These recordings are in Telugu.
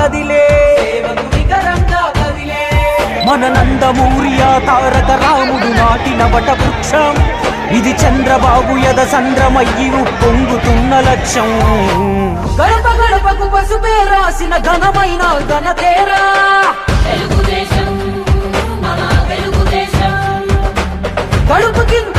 కదిలే. మన నందమూరి ఆ తారక రాముడు నాటిన వట వృక్షం. ఇది చంద్రబాబు యద సంద్రమయ్యి పొంగుతున్న లక్ష్యం. గడప గడపకు పసుపే రాసిన ఘనమైన ఘనతేరా. కడుపు కింద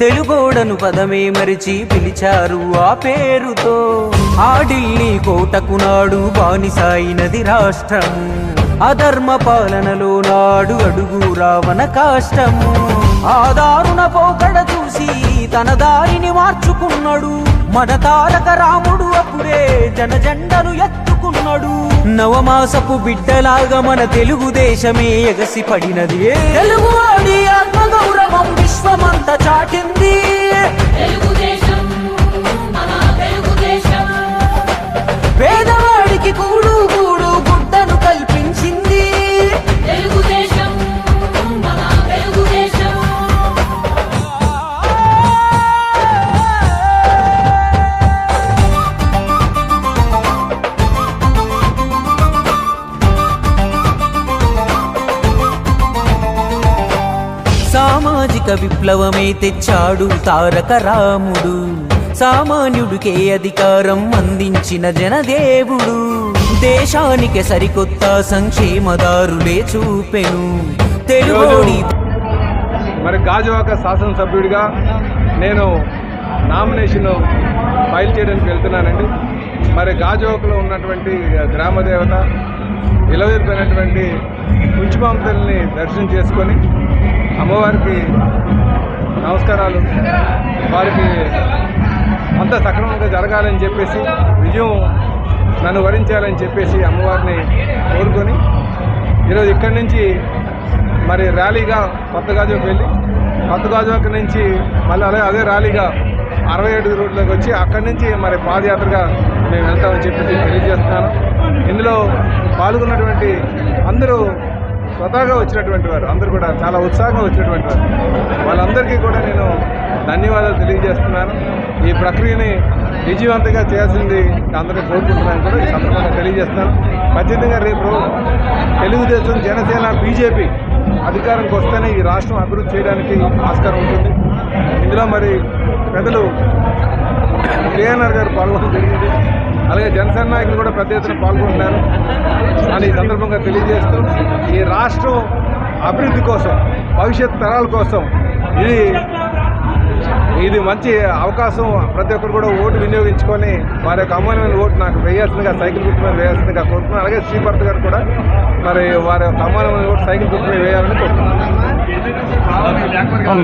తెలుగోడను పదమే మరిచి పిలిచారు ఆ పేరుతో. ఆ ఢిల్లీ కోటకు నాడు బానిసాయినది రాష్ట్రము. అధర్మ పాలనలో నాడు అడుగు రావణ కాష్టము. ఆ దారుణ పోకడ చూసి తన దారిని మార్చుకున్నాడు. మన తారక రాముడు అప్పుడే జనజెండను ఎత్తుకున్నాడు. నవమాసపు బిడ్డలాగా మన తెలుగుదేశమే ఎగసి పడినది తెలుగువాడి ఆత్మగౌరవం విశ్వమంత సామాజిక విప్లవమే తెచ్చాడు తారక రాముడు. సామాన్యుడికే అధికారం అందించిన జనదేవుడు. దేశానికి సరికొత్త సంక్షేమదారులే చూపెను. తెలుగుడి మరి గాజువాక శాసనసభ్యుడిగా నేను నామినేషన్ ఫైల్ చేయడానికి వెళ్తున్నానండి. మరి గాజువాకలో ఉన్నటువంటి గ్రామదేవత ఇలవేరిపోయినటువంటి కుంచుమాంతల్ని దర్శనం చేసుకొని అమ్మవారికి నమస్కారాలు. వారికి అంత సక్రమంగా జరగాలని చెప్పేసి విజయం నన్ను వరించాలని చెప్పేసి అమ్మవారిని కోరుకొని ఈరోజు ఇక్కడి నుంచి మరి ర్యాలీగా కొత్త గాజువాకి వెళ్ళి కొత్త గాజువాక నుంచి మళ్ళీ అలాగే అదే ర్యాలీగా అరవై ఏడు రోడ్లోకి వచ్చి అక్కడి నుంచి మరి పాదయాత్రగా మేము వెళ్తామని చెప్పేసి తెలియజేస్తున్నాను. ఇందులో పాల్గొన్నటువంటి అందరూ స్వతహాగా వచ్చినటువంటి వారు అందరూ కూడా చాలా ఉత్సాహంగా వచ్చినటువంటి వారు. వాళ్ళందరికీ కూడా నేను ధన్యవాదాలు తెలియజేస్తున్నాను. ఈ ప్రక్రియని విజయవంతంగా చేయాల్సింది అందరూ కోరుకుంటున్నాను కూడా ఈ సందర్భంగా తెలియజేస్తాను ఖచ్చితంగా రేపు తెలుగుదేశం జనసేన బీజేపీ అధికారంకి వస్తేనే ఈ రాష్ట్రం అభివృద్ధి చేయడానికి ఆస్కారం ఉంటుంది. ఇందులో మరి పెద్దలు కేఎన్ఆర్ గారు పాల్గొనడం జరిగింది. అలాగే జనసేన నాయకులు కూడా పెద్ద ఎత్తున పాల్గొంటున్నారు. అని ఈ సందర్భంగా తెలియజేస్తూ ఈ రాష్ట్రం అభివృద్ధి కోసం భవిష్యత్ తరాల కోసం ఇది ఇది మంచి అవకాశం ప్రతి ఒక్కరు కూడా ఓటు వినియోగించుకొని వారి యొక్క అమూల్యమైన ఓటు నాకు వేయాల్సిందిగా సైకిల్ గుర్తు మీద వేయాల్సిందిగా కోరుతున్నాను. అలాగే శ్రీభర్త గారు కూడా మరి వారి యొక్క అమూల్యమైన ఓటు సైకిల్ గుర్తు మీద వేయాలని కోరుతున్నాను.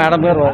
మేడం గారు